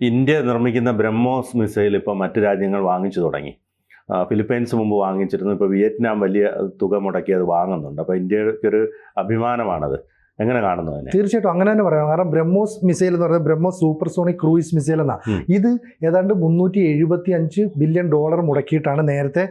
India നിർമ്മിക്കുന്ന BrahMos missile ഇപ്പോൾ മറ്റു രാജ്യങ്ങൾ വാങ്ങിച്ചു തുടങ്ങി. ഫിലിപ്പൈൻസ് മുമ്പ് വാങ്ങിച്ചിരുന്നു. ഇപ്പോൾ വിയറ്റ്നാം വലിയ തുക മുടക്കി അത് വാങ്ങുന്നുണ്ട്. അപ്പോൾ ഇന്ത്യക്കൊരു അഭിമാനമാണത്. എങ്ങനെ കാണുന്നു തീർച്ചയായിട്ടും അങ്ങനെ തന്നെ പറയാം. കാരണം ബ്രഹ്മോസ് മിസൈൽ എന്ന് പറയുന്നത് ബ്രഹ്മോസ് സൂപ്പർസോണിക് ക്രൂയിസ് മിസൈൽ എന്നാണ് ഇത് ഏതാണ്ട് മുന്നൂറ്റി എഴുപത്തി അഞ്ച് ബില്യൺ ഡോളർ മുടക്കിയിട്ടാണ് നേരത്തെ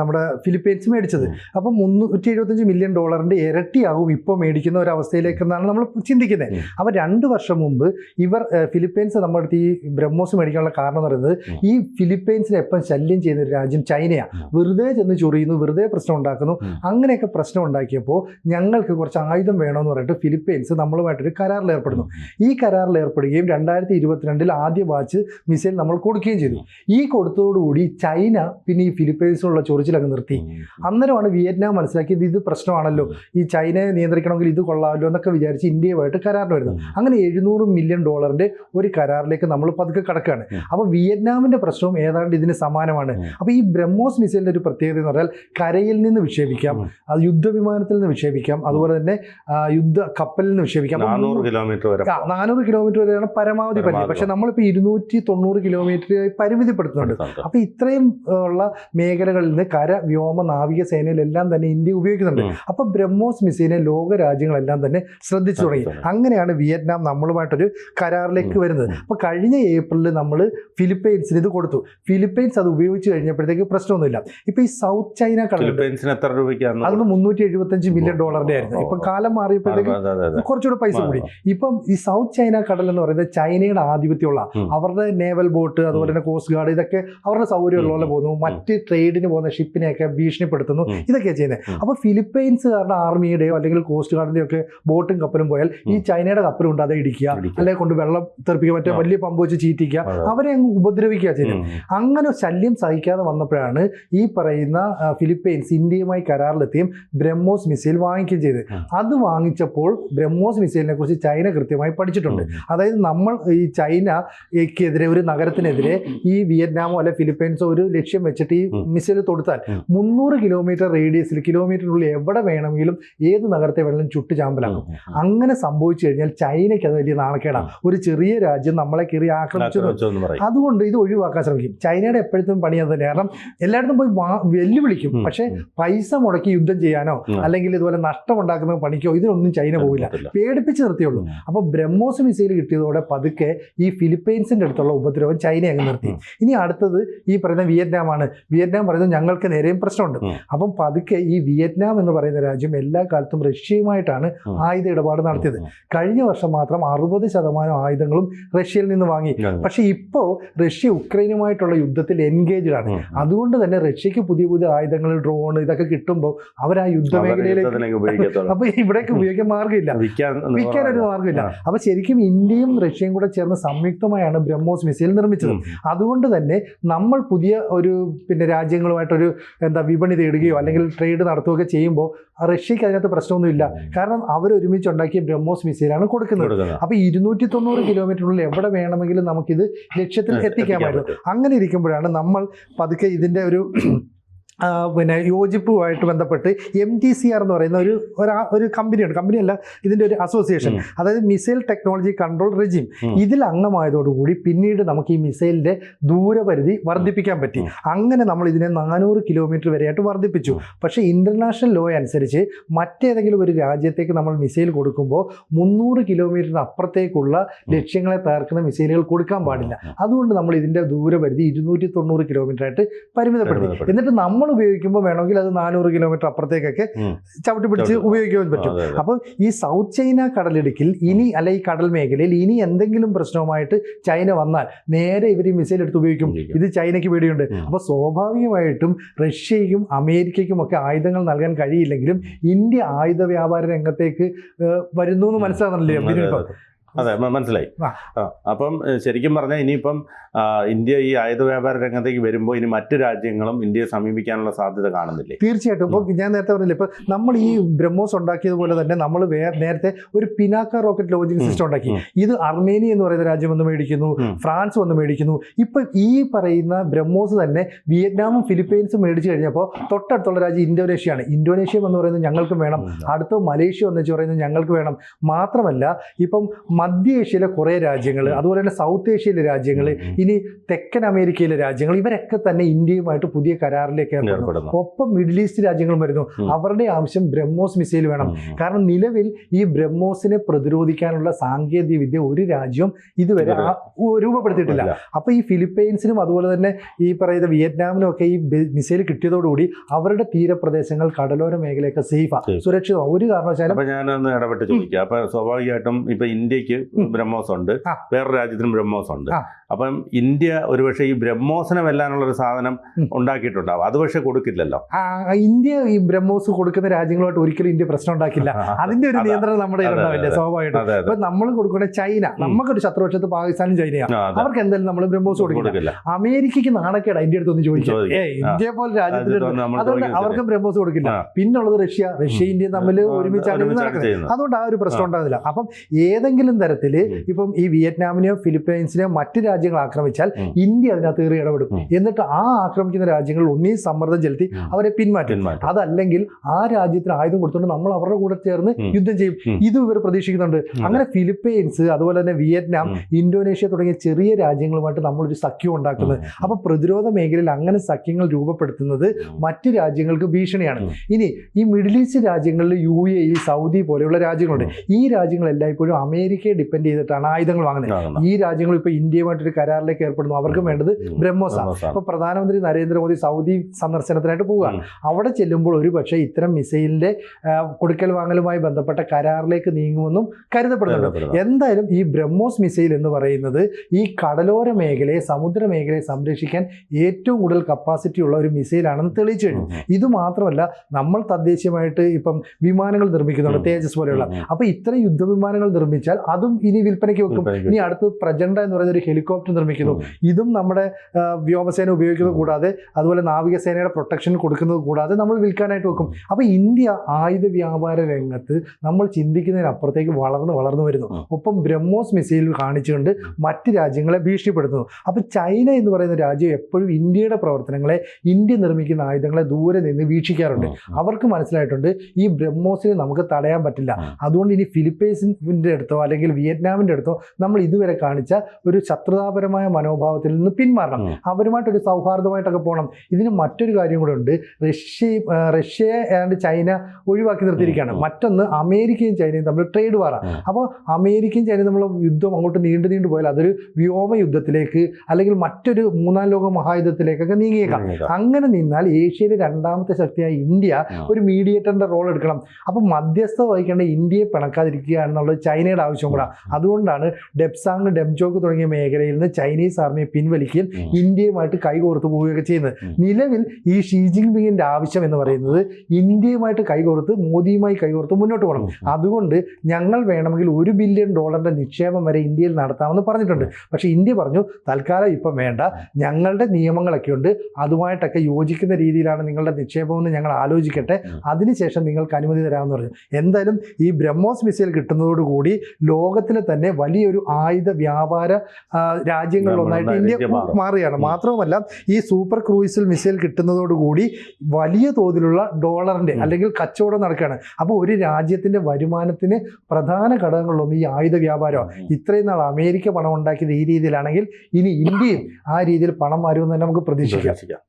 നമ്മുടെ ഫിലിപ്പീൻസ് മേടിച്ചത്. അപ്പം മുന്നൂറ്റി എഴുപത്തഞ്ച് മില്യൺ ഡോളറിന്റെ ഇരട്ടിയാവും ഇപ്പോൾ മേടിക്കുന്ന ഒരു അവസ്ഥയിലേക്കെന്നാണ് നമ്മൾ ചിന്തിക്കുന്നത്. അപ്പം രണ്ട് വർഷം മുമ്പ് ഇവർ ഫിലിപ്പീൻസ് നമ്മുടെ അടുത്ത് ഈ ബ്രഹ്മോസ് മേടിക്കാനുള്ള കാരണം എന്ന് പറയുന്നത് ഈ ഫിലിപ്പീൻസിനെ എപ്പം ശല്യം ചെയ്യുന്ന ഒരു രാജ്യം ചൈനയാണ് വെറുതെ ചെന്ന് ചൊറിയുന്നു വെറുതെ പ്രശ്നം ഉണ്ടാക്കുന്നു. അങ്ങനെയൊക്കെ പ്രശ്നം ഉണ്ടാക്കിയപ്പോൾ ഞങ്ങൾക്ക് കുറച്ച് ആയുധം വേണമെന്ന് പറഞ്ഞിട്ട് ഫിലിപ്പൈൻസ് നമ്മളുമായിട്ടൊരു കരാറിൽ ഏർപ്പെടുന്നു. ഈ കരാറിൽ ഏർപ്പെടുകയും രണ്ടായിരത്തി ഇരുപത്തിരണ്ടിൽ ആദ്യ വാച്ച് മിസൈൽ നമ്മൾ കൊടുക്കുകയും ചെയ്തു. ഈ കൊടുത്തതോടുകൂടി ചൈന പിന്നെ ഈ ഫിലിപ്പൈൻസിനുള്ള ചൊറിച്ചിലങ്ങ് നിർത്തി. അന്നേരമാണ് വിയറ്റ്നാം മനസ്സിലാക്കിയത് ഇത് പ്രശ്നമാണല്ലോ. ഈ ചൈനയെ നിയന്ത്രിക്കണമെങ്കിൽ ഇത് കൊള്ളാമല്ലോ എന്നൊക്കെ വിചാരിച്ച് ഇന്ത്യയുമായിട്ട് കരാറിന് വരുന്നു അങ്ങനെ എഴുന്നൂറ് മില്യൺ ഡോളറിന്റെ ഒരു കരാറിലേക്ക് നമ്മൾ പതുക്കെ കടക്കുകയാണ്. അപ്പോൾ വിയറ്റ്നാമിന്റെ പ്രശ്നവും ഏതാണ്ട് ഇതിന് സമാനമാണ്. അപ്പോൾ ഈ ബ്രഹ്മോസ് മിസൈലിന്റെ ഒരു പ്രത്യേകത എന്ന് പറഞ്ഞാൽ കരയിൽ നിന്ന് വിക്ഷേപിക്കാം അത് യുദ്ധവിമാനത്തിൽ നിന്ന് വിക്ഷേപിക്കാം അതുപോലെ തന്നെ യുദ്ധ കപ്പലിൽ നിന്ന് വിക്ഷേപിക്കാം. നാനൂറ് കിലോമീറ്റർ വരെ നാനൂറ് കിലോമീറ്റർ വരെയാണ് പരമാവധി പരിധി. പക്ഷെ നമ്മളിപ്പോൾ ഇരുന്നൂറ്റി തൊണ്ണൂറ് കിലോമീറ്റർ പരിമിതിപ്പെടുത്തുന്നുണ്ട്. അപ്പോൾ അപ്പൊ ഇത്രയും ഉള്ള മേഖലകളിൽ നിന്ന് കര വ്യോമ നാവിക സേനയിലെല്ലാം തന്നെ ഇന്ത്യ ഉപയോഗിക്കുന്നുണ്ട്. അപ്പോൾ അപ്പൊ ബ്രഹ്മോസ് മിസൈലിനെ ലോക രാജ്യങ്ങളെല്ലാം തന്നെ ശ്രദ്ധിച്ചു തുടങ്ങി. അങ്ങനെയാണ് വിയറ്റ്നാം നമ്മളുമായിട്ടൊരു കരാറിലേക്ക്. വരുന്നത്. ഉം. അപ്പൊ കഴിഞ്ഞ ഏപ്രിലിൽ നമ്മൾ ഫിലിപ്പൈൻസിന് ഇത് കൊടുത്തു. ഫിലിപ്പൈൻസ് അത് ഉപയോഗിച്ച് കഴിഞ്ഞപ്പോഴത്തേക്ക് പ്രശ്നമൊന്നുമില്ല. ഇപ്പൊ ഈ സൗത്ത് ചൈന കടൽ അതൊന്ന് മുന്നൂറ്റി എഴുപത്തഞ്ച് മില്യൺ ഡോളറിന്റെ ആയിരുന്നു. ഇപ്പം കാലം മാറിയപ്പോഴത്തേക്ക് അതെ, അതെ, അതെ. കുറച്ചുകൂടെ പൈസ കൂടി ഇപ്പം ഈ സൗത്ത് ചൈന കടൽ എന്ന് പറയുന്നത് ചൈനയുടെ ആധിപത്യമുള്ള. അവരുടെ നേവൽ ബോട്ട് അതുപോലെ തന്നെ കോസ്റ്റ് ഗാർഡ് ഇതൊക്കെ അവരുടെ സൗകര്യമുള്ള പോലെ. പോകുന്നു മറ്റ് ട്രേഡിന് പോകുന്ന ഷിപ്പിനെയൊക്കെ ഭീഷണിപ്പെടുത്തുന്നു. ഇതൊക്കെയാണ് ചെയ്യുന്നത് അപ്പൊ അപ്പോൾ ഫിലിപ്പൈൻസുകാരുടെ ആർമിയുടെയോ അല്ലെങ്കിൽ കോസ്റ്റ് ഗാർഡിന്റെയോ ഒക്കെ ബോട്ടും കപ്പലും പോയാൽ ഈ. ചൈനയുടെ കപ്പലുണ്ട് അത് ഇടിക്കുക ഇടിക്കുക. അല്ലെങ്കിൽ കൊണ്ട് വെള്ളം തെറിപ്പിക്കുക മറ്റേ. വലിയ പമ്പ് വെച്ച് ചീറ്റിക്കുക. അവരെ അങ്ങ് ഉപദ്രവിക്കുക ചെയ്യുന്നത്. അങ്ങനെ ശല്യം സഹിക്കാതെ വന്നപ്പോഴാണ് ഈ പറയുന്ന ഫിലിപ്പൈൻസ് ഇന്ത്യയുമായി കരാറിലെത്തിയും ബ്രഹ്മോസ് മിസൈൽ വാങ്ങിക്കുകയും ചെയ്തത് അത് വാങ്ങിച്ചപ്പോൾ ബ്രഹ്മോസ് മിസൈലിനെ കുറിച്ച് ചൈന കൃത്യമായി പഠിച്ചിട്ടുണ്ട്. അതായത് നമ്മൾ ഈ ചൈനക്കെതിരെ ഒരു നഗരത്തിനെതിരെ ഈ വിയറ്റ്നാമോ അല്ലെ ഫിലിപ്പൈൻസോ ഒരു ലക്ഷ്യം വെച്ചിട്ട് ഈ മിസൈൽ തൊടുത്താൽ. മുന്നൂറ് കിലോമീറ്റർ റേഡിയസിൽ കിലോമീറ്ററിനുള്ളിൽ എവിടെ വേണമെങ്കിലും ഏത് നഗരത്തെ വേണമെങ്കിലും ചുട്ടുചാമ്പലാകും അങ്ങനെ സംഭവിച്ചു കഴിഞ്ഞാൽ ചൈനയ്ക്ക് അത് വലിയ നാണക്കേടാണ് ഒരു ചെറിയ രാജ്യം നമ്മളെ കയറി ആക്രമിച്ചു അതുകൊണ്ട് ഇത് ഒഴിവാക്കാൻ ശ്രമിക്കും. ചൈനയുടെ എപ്പോഴത്തും പണി അത് തന്നെ. കാരണം എല്ലായിടത്തും പോയി വെല്ലുവിളിക്കും. പക്ഷേ പൈസ മുടക്കി യുദ്ധം ചെയ്യാനോ അല്ലെങ്കിൽ ഇതുപോലെ നഷ്ടമുണ്ടാക്കുന്ന പണിക്കോ ഇതിനൊന്നും ചൈന പോകില്ല പോവില്ല. പേടിപ്പിച്ച് നിർത്തിയുള്ളൂ. അപ്പൊ അപ്പോൾ ബ്രഹ്മോസ് മിസൈൽ കിട്ടിയതോടെ പതുക്കെ ഈ ഫിലിപ്പൈൻസിന്റെ അടുത്തുള്ള ഉപദ്രവം ചൈന അങ്ങ് നിർത്തി. ഇനി അടുത്തത് ഈ പറയുന്ന വിയറ്റ്നാം ആണ്. വിയറ്റ്നാം പറയുന്നത് ഞങ്ങൾക്ക് നേരെയും പ്രശ്നമുണ്ട്. അപ്പം പതുക്കെ ഈ വിയറ്റ്നാം എന്ന് പറയുന്ന രാജ്യം എല്ലാ കാലത്തും റഷ്യയുമായിട്ടാണ് ആയുധ ഇടപാട് നടത്തിയത്. കഴിഞ്ഞ വർഷം മാത്രം അറുപത് ശതമാനം ആയുധങ്ങളും റഷ്യയിൽ നിന്ന് വാങ്ങി. പക്ഷെ ഇപ്പോൾ റഷ്യ ഉക്രൈനുമായിട്ടുള്ള യുദ്ധത്തിൽ എൻഗേജ്ഡ് ആണ്. അതുകൊണ്ട് തന്നെ റഷ്യക്ക് പുതിയ പുതിയ ആയുധങ്ങൾ ഡ്രോൺ ഇതൊക്കെ കിട്ടുമ്പോൾ അവർ ആ യുദ്ധമേഖലയിലേക്ക് യുദ്ധത്തിലേക്ക് ഉപയോഗിക്കത്തുള്ളൂ. അപ്പൊ ഇവിടേക്ക് ഉപയോഗിക്കാൻ മാർഗമില്ല. വിൽക്കാൻ ഒരു മാർഗമില്ല. അപ്പോൾ അപ്പൊ ശരിക്കും ഇന്ത്യയും റഷ്യയും കൂടെ ചേർന്ന് സംയുക്തമായാണ് ബ്രഹ്മോസ് മിസൈൽ നിർമ്മിച്ചത്. അതുകൊണ്ട് തന്നെ നമ്മൾ പുതിയ ഒരു പിന്നെ രാജ്യങ്ങളുമായിട്ടൊരു എന്താ വിപണി തേടുകയോ അല്ലെങ്കിൽ ട്രേഡ് നടത്തുകയൊക്കെ ചെയ്യുമ്പോൾ റഷ്യക്ക് അതിനകത്ത് പ്രശ്നമൊന്നുമില്ല. കാരണം അവർ ഒരുമിച്ച് ഉണ്ടാക്കിയ ബ്രഹ്മോസ് മിസൈലാണ് കൊടുക്കുന്നത്. അപ്പോൾ അപ്പൊ ഇരുന്നൂറ്റി തൊണ്ണൂറ് കിലോമീറ്ററിനുള്ളിൽ എവിടെ വേണമെങ്കിലും നമുക്കിത് ലക്ഷ്യത്തിൽ എത്തിക്കാൻ പറ്റും. അങ്ങനെ ഇരിക്കുമ്പോഴാണ് നമ്മൾ പതുക്കെ ഇതിന്റെ ഒരു പിന്നെ യോജിപ്പുമായിട്ട് ബന്ധപ്പെട്ട് എം ടി സി ആർ എന്ന് പറയുന്ന ഒരു ഒരു കമ്പനിയുണ്ട്. കമ്പനിയല്ല ഇതിന്റെ ഒരു അസോസിയേഷൻ അതായത് മിസൈൽ ടെക്നോളജി കൺട്രോൾ റെജിം. ഇതിൽ അംഗമായതോടുകൂടി പിന്നീട് നമുക്ക് ഈ മിസൈലിന്റെ ദൂരപരിധി വർദ്ധിപ്പിക്കാൻ പറ്റി. അങ്ങനെ നമ്മൾ ഇതിനെ നാനൂറ് കിലോമീറ്റർ വരെയായിട്ട് വർദ്ധിപ്പിച്ചു. പക്ഷേ ഇന്റർനാഷണൽ ലോ അനുസരിച്ച് മറ്റേതെങ്കിലും ഒരു രാജ്യത്തേക്ക് നമ്മൾ മിസൈൽ കൊടുക്കുമ്പോൾ മുന്നൂറ് കിലോമീറ്ററിന് അപ്പുറത്തേക്കുള്ള ലക്ഷ്യങ്ങളെ തകർക്കുന്ന മിസൈലുകൾ കൊടുക്കാൻ പാടില്ല. അതുകൊണ്ട് നമ്മൾ ഇതിന്റെ ദൂരപരിധി ഇരുന്നൂറ്റി തൊണ്ണൂറ് കിലോമീറ്റർ ആയിട്ട് പരിമിതപ്പെടുത്തി. പരിമിതപ്പെടുത്തി. എന്നിട്ട് നമ്മൾ ഉപയോഗിക്കുമ്പോൾ വേണമെങ്കിൽ അത് നാനൂറ് കിലോമീറ്റർ അപ്പുറത്തേക്കൊക്കെ. ചവിട്ടി പിടിച്ച്. ഉപയോഗിക്കാൻ പറ്റും. അപ്പോൾ ഈ സൗത്ത് ചൈന കടലിടുക്കിൽ ഇനി അല്ല ഈ കടൽ മേഖലയിൽ ഇനി എന്തെങ്കിലും പ്രശ്നവുമായിട്ട് ചൈന വന്നാൽ നേരെ ഇവർ ഈ മിസൈൽ എടുത്ത് ഉപയോഗിക്കും. ഇത് ചൈനയ്ക്ക് പേടിയുണ്ട്. അപ്പോൾ സ്വാഭാവികമായിട്ടും റഷ്യയ്ക്കും അമേരിക്കയ്ക്കും ഒക്കെ ആയുധങ്ങൾ നൽകാൻ കഴിയില്ലെങ്കിലും ഇന്ത്യ ആയുധ വ്യാപാര രംഗത്തേക്ക് വരുന്നു എന്ന് മനസ്സിലാകുന്നില്ലേ അതെ, ഇപ്പം? മനസ്സിലായി. അപ്പം ശരിക്കും പറഞ്ഞാൽ ഇനിയിപ്പം ഇന്ത്യ ഈ ആയുധ വ്യാപാര രംഗത്തേക്ക് വരുമ്പോൾ ഇനി മറ്റു രാജ്യങ്ങളും ഇന്ത്യയെ സമീപിക്കാനുള്ള സാധ്യത കാണുന്നില്ലേ? തീർച്ചയായിട്ടും. ഇപ്പോൾ ഞാൻ നേരത്തെ പറഞ്ഞില്ല ഇപ്പൊ നമ്മൾ ഈ ബ്രഹ്മോസ് ഉണ്ടാക്കിയതുപോലെ തന്നെ നമ്മൾ നേരത്തെ ഒരു പിനാക്ക റോക്കറ്റ് ലോഞ്ചിങ് സിസ്റ്റം ഉണ്ടാക്കി. ഇത് അർമേനിയ എന്ന് പറയുന്ന രാജ്യം വന്ന് മേടിക്കുന്നു ഫ്രാൻസ് വന്ന് മേടിക്കുന്നു. ഇപ്പൊ ഈ പറയുന്ന ബ്രഹ്മോസ് തന്നെ വിയറ്റ്നാമും ഫിലിപ്പൈൻസും മേടിച്ചു കഴിഞ്ഞപ്പോൾ തൊട്ടടുത്തുള്ള രാജ്യം ഇന്തോനേഷ്യയാണ്. ഇന്തോനേഷ്യ എന്ന് പറയുന്നത് ഞങ്ങൾക്കും വേണം. അടുത്ത മലേഷ്യ എന്ന് വെച്ച് പറയുന്നത് ഞങ്ങൾക്ക് വേണം. മാത്രമല്ല ഇപ്പം മധ്യ ഏഷ്യയിലെ കുറേ രാജ്യങ്ങൾ അതുപോലെ തന്നെ സൗത്ത് ഏഷ്യയിലെ രാജ്യങ്ങൾ ഇനി തെക്കൻ അമേരിക്കയിലെ രാജ്യങ്ങൾ ഇവരൊക്കെ തന്നെ ഇന്ത്യയുമായിട്ട് പുതിയ കരാറിലേക്ക് ഏർപ്പെടുന്നു. ഒപ്പം മിഡിൽ ഈസ്റ്റ് രാജ്യങ്ങളും വരുന്നു. അവരുടെ ആവശ്യം ബ്രഹ്മോസ് മിസൈൽ വേണം. കാരണം നിലവിൽ ഈ ബ്രഹ്മോസിനെ പ്രതിരോധിക്കാനുള്ള സാങ്കേതിക വിദ്യ ഒരു രാജ്യവും ഇതുവരെ രൂപപ്പെടുത്തിയിട്ടില്ല. അപ്പൊ ഈ ഫിലിപ്പൈൻസിനും അതുപോലെ തന്നെ ഈ പറയുന്ന വിയറ്റ്നാമിനും ഒക്കെ ഈ മിസൈൽ കിട്ടിയതോടുകൂടി അവരുടെ തീരപ്രദേശങ്ങൾ കടലോര മേഖലയൊക്കെ സേഫാ. സുരക്ഷിതമാണ് ഒരു കാരണവശാലും ഞാൻ ഇടപെട്ട് ചോദിക്കാം. അപ്പൊ സ്വാഭാവികമായിട്ടും ഇപ്പൊ ഇന്ത്യയ്ക്ക് ബ്രഹ്മോസ് ഉണ്ട് വേറെ രാജ്യത്തിനും ബ്രഹ്മോസ് ഉണ്ട് അപ്പം ഇന്ത്യ ഒരുപക്ഷെ ഈ ബ്രഹ്മോസിനെ വെല്ലാനുള്ള ഒരു സാധനം. ഉണ്ടാക്കിയിട്ടുണ്ടാവും. അത് പക്ഷെ കൊടുക്കില്ലല്ലോ. ഇന്ത്യ ഈ ബ്രഹ്മോസ് കൊടുക്കുന്ന രാജ്യങ്ങളുമായിട്ട് ഒരിക്കലും ഇന്ത്യ പ്രശ്നം ഉണ്ടാക്കില്ല. അതിന്റെ ഒരു നിയന്ത്രണം നമ്മുടെ ഉണ്ടാവില്ല. സ്വാഭാവികമായിട്ടും. നമ്മൾ കൊടുക്കുന്ന ചൈന. നമുക്കൊരു ശത്രുപക്ഷത്ത് പാകിസ്ഥാനും ചൈനയാണ് അവർക്ക് എന്തായാലും നമ്മൾ ബ്രഹ്മോസ് കൊടുക്കില്ല. അമേരിക്കക്ക് അമേരിക്കയ്ക്ക് നാണക്കേടാ ഇന്ത്യ അടുത്തൊന്ന് ചോദിക്കാം ചോദിക്കും. ഏ ഇന്ത്യ പോലെ രാജ്യത്തിൽ അവർക്കും അതുകൊണ്ട് അവർക്ക് ബ്രഹ്മോസ് കൊടുക്കില്ല. പിന്നുള്ളത് റഷ്യ. റഷ്യ ഇന്ത്യ തമ്മിൽ ഒരുമിച്ചാണ് നടക്കുന്നത്. അതുകൊണ്ട് ആ ഒരു പ്രശ്നം ഉണ്ടാകുന്നില്ല അപ്പം ഏതെങ്കിലും തരത്തിൽ. ഇപ്പം ഈ വിയറ്റ്നാമിനെയോ ഫിലിപ്പൈൻസിനെയോ മറ്റ് രാജ്യങ്ങൾ ആക്രമിച്ചാൽ ഇന്ത്യ അതിനകത്ത് കയറി ഇടപെടും. എന്നിട്ട് ആ ആക്രമിക്കുന്ന രാജ്യങ്ങൾ ഒന്നീ സമ്മർദ്ദം ചെലുത്തി അവരെ പിന്മാറ്റും. അതല്ലെങ്കിൽ ആ രാജ്യത്തിന് ആയുധം കൊടുത്തുകൊണ്ട് നമ്മൾ അവരുടെ കൂടെ ചേർന്ന് യുദ്ധം ചെയ്യും. ഇത് ഇവർ പ്രതീക്ഷിക്കുന്നുണ്ട്. അങ്ങനെ ഫിലിപ്പൈൻസ് അതുപോലെ തന്നെ വിയറ്റ്നാം ഇന്തോനേഷ്യ തുടങ്ങിയ ചെറിയ രാജ്യങ്ങളുമായിട്ട് നമ്മളൊരു സഖ്യം ഉണ്ടാക്കുന്നത്. അപ്പൊ പ്രതിരോധ മേഖലയിൽ അങ്ങനെ സഖ്യങ്ങൾ രൂപപ്പെടുത്തുന്നത് മറ്റ് രാജ്യങ്ങൾക്ക് ഭീഷണിയാണ്. ഇനി ഈ മിഡിൽ ഈസ്റ്റ് രാജ്യങ്ങളിൽ യു എ സൗദി പോലെയുള്ള രാജ്യങ്ങളുണ്ട്. ഈ രാജ്യങ്ങൾ എല്ലായ്പ്പോഴും അമേരിക്കയെ ഡിപ്പെൻഡ് ചെയ്തിട്ടാണ് ആയുധങ്ങൾ വാങ്ങുന്നത്. ഈ രാജ്യങ്ങൾ ഇപ്പോൾ ഇന്ത്യയുമായിട്ടൊരു കരാറിലേക്ക് ഏർപ്പെടുന്നു. അവർക്കും വേണ്ടത് ബ്രഹ്മോസ. അപ്പോൾ പ്രധാനമന്ത്രി നരേന്ദ്രമോദി സൗദി സന്ദർശനത്തിനായിട്ട് പോവുകയാണ് അവിടെ ചെല്ലുമ്പോൾ ഒരു പക്ഷേ ഇത്തരം മിസൈലിന്റെ കൊടുക്കൽ വാങ്ങലുമായി ബന്ധപ്പെട്ട കരാറിലേക്ക് നീങ്ങുമെന്നും കരുതപ്പെടുന്നുണ്ട്. എന്തായാലും ഈ ബ്രഹ്മോസ് മിസൈൽ എന്ന് പറയുന്നത് ഈ കടലോര മേഖലയെ സമുദ്ര മേഖലയെ സംരക്ഷിക്കാൻ ഏറ്റവും കൂടുതൽ കപ്പാസിറ്റി ഉള്ള ഒരു മിസൈലാണെന്ന് തെളിയിച്ചു കഴിഞ്ഞു. ഇത് മാത്രമല്ല നമ്മൾ തദ്ദേശീയമായിട്ട് ഇപ്പം വിമാനങ്ങൾ നിർമ്മിക്കുന്നുണ്ട് തേജസ് പോലെയുള്ള. അപ്പൊ ഇത്തരം യുദ്ധവിമാനങ്ങൾ നിർമ്മിച്ചാൽ അതും ഇനി വിൽപ്പനയ്ക്ക് വെക്കും. ഇനി അടുത്ത് പ്രജണ്ട എന്ന് പറയുന്ന ഒരു ഹെലികോപ്റ്റർ നിർമ്മിക്കുന്നു. ഇതും നമ്മുടെ വ്യോമസേന ഉപയോഗിക്കുന്നത് കൂടാതെ അതുപോലെ നാവികസേനയുടെ പ്രൊട്ടക്ഷൻ കൊടുക്കുന്നത് കൂടാതെ നമ്മൾ വിൽക്കാനായിട്ട് വെക്കും. അപ്പോൾ ഇന്ത്യ ആയുധ വ്യാപാര രംഗത്ത് നമ്മൾ ചിന്തിക്കുന്നതിനപ്പുറത്തേക്ക് വളർന്ന് വളർന്നു വരുന്നു. ഒപ്പം ബ്രഹ്മോസ് മിസൈൽ കാണിച്ചുകൊണ്ട് മറ്റ് രാജ്യങ്ങളെ ഭീഷണിപ്പെടുത്തുന്നു. അപ്പോൾ ചൈന എന്ന് പറയുന്ന രാജ്യം എപ്പോഴും ഇന്ത്യയുടെ പ്രവർത്തനങ്ങളെ ഇന്ത്യ നിർമ്മിക്കുന്ന ആയുധങ്ങളെ ദൂരെ നിന്ന് വീക്ഷിക്കാറുണ്ട്. അവർക്ക് മനസ്സിലായിട്ടുണ്ട് ഈ ബ്രഹ്മോസിനെ നമുക്ക് തടയാൻ പറ്റില്ല. അതുകൊണ്ട് ഇനി ഫിലിപ്പൈൻസിന്റെ അടുത്തോ അല്ലെങ്കിൽ വിയറ്റ്നാമിന്റെ അടുത്തോ നമ്മൾ ഇതുവരെ കാണിച്ച ഒരു ശത്രുതാപരമായ മനോഭാവത്തിൽ നിന്ന് പിന്മാറണം. അവരുമായിട്ടൊരു സൗഹാർദ്ദമായിട്ടൊക്കെ പോകണം. ഇതിന് മറ്റൊരു കാര്യം കൂടെ ഉണ്ട്. റഷ്യ റഷ്യയെ ആൻഡ് ചൈന ഒഴിവാക്കി നിർത്തിയിരിക്കുകയാണ്. മറ്റൊന്ന് അമേരിക്കയും ചൈനയും തമ്മിൽ ട്രേഡ് വാറാണ്. അപ്പോൾ അമേരിക്കയും ചൈനയും നമ്മൾ യുദ്ധം അങ്ങോട്ട് നീണ്ടു നീണ്ടു പോയാൽ അതൊരു വ്യോമ യുദ്ധത്തിലേക്ക് അല്ലെങ്കിൽ മറ്റൊരു മൂന്നാം ലോക മഹായുദ്ധത്തിലേക്കൊക്കെ നീങ്ങിയേക്കാം. അങ്ങനെ നിന്നാൽ ഏഷ്യയിലെ രണ്ടാമത്തെ ശക്തിയായ ഇന്ത്യ ഒരു മീഡിയേറ്ററിന്റെ റോൾ എടുക്കണം. അപ്പോൾ മധ്യസ്ഥ വഹിക്കേണ്ട ഇന്ത്യയെ പിണക്കാതിരിക്കുക എന്നുള്ളത് ചൈനയുടെ ആവശ്യം കൂടാ അതുകൊണ്ടാണ് ഡെപ്സാങ് ഡെംചോക്ക് തുടങ്ങിയ മേഖലയിൽ നിന്ന് ചൈനീസ് ആർമിയെ പിൻവലിക്കുകയും. ഇന്ത്യയുമായിട്ട് കൈകോർത്ത് പോവുകയൊക്കെ ചെയ്യുന്നത്. നിലവിൽ ഈ ഷീ ജിൻപിങ്ങിന്റെ ആവശ്യം എന്ന് പറയുന്നത് ഇന്ത്യയുമായിട്ട് കൈകോർത്ത് മോദിയുമായി കൈകോർത്ത് മുന്നോട്ട് പോകണം. അതുകൊണ്ട് ഞങ്ങൾ വേണമെങ്കിൽ ഒരു ബില്യൺ ഡോളറിന്റെ നിക്ഷേപം വരെ ഇന്ത്യയിൽ നടത്താമെന്ന് പറഞ്ഞിട്ടുണ്ട്. പക്ഷേ ഇന്ത്യ പറഞ്ഞു തൽക്കാലം ഇപ്പം വേണ്ട. ഞങ്ങളുടെ നിയമങ്ങളൊക്കെ ഉണ്ട്. അതുമായിട്ടൊക്കെ യോജിക്കുന്ന രീതിയിലാണ് നിങ്ങളുടെ നിക്ഷേപമെന്ന് ഞങ്ങൾ ആലോചിക്കട്ടെ. അതിനുശേഷം നിങ്ങൾക്ക് അനുമതി തരാമെന്ന് പറഞ്ഞു. എന്തായാലും ഈ ബ്രഹ്മോസ് മിസൈൽ കിട്ടുന്നതോടുകൂടി ലോകത്തിലെ തന്നെ വലിയൊരു ആയുധ വ്യാപാര രാജ്യങ്ങളിലൊന്നായിട്ട് ഇന്ത്യ ഇന്ത്യ മാറും. മാറുകയാണ്. മാത്രവുമല്ല ഈ സൂപ്പർ ക്രൂയിസിൽ മിസൈൽ കിട്ടുന്നതോടുകൂടി വലിയ തോതിലുള്ള ഡോളറിന്റെ അല്ലെങ്കിൽ കച്ചവടം നടക്കുകയാണ്. അപ്പോൾ ഒരു രാജ്യത്തിന്റെ വരുമാനത്തിന് പ്രധാന ഘടകങ്ങളിലൊന്ന് ഈ ആയുധ വ്യാപാരമാണ്. ഇത്രയും നാൾ അമേരിക്ക പണം ഉണ്ടാക്കിയത് ഈ രീതിയിലാണെങ്കിൽ ഇനി ഇന്ത്യയും ആ രീതിയിൽ പണം വരുമെന്ന് തന്നെ നമുക്ക് പ്രതീക്ഷിക്കാം.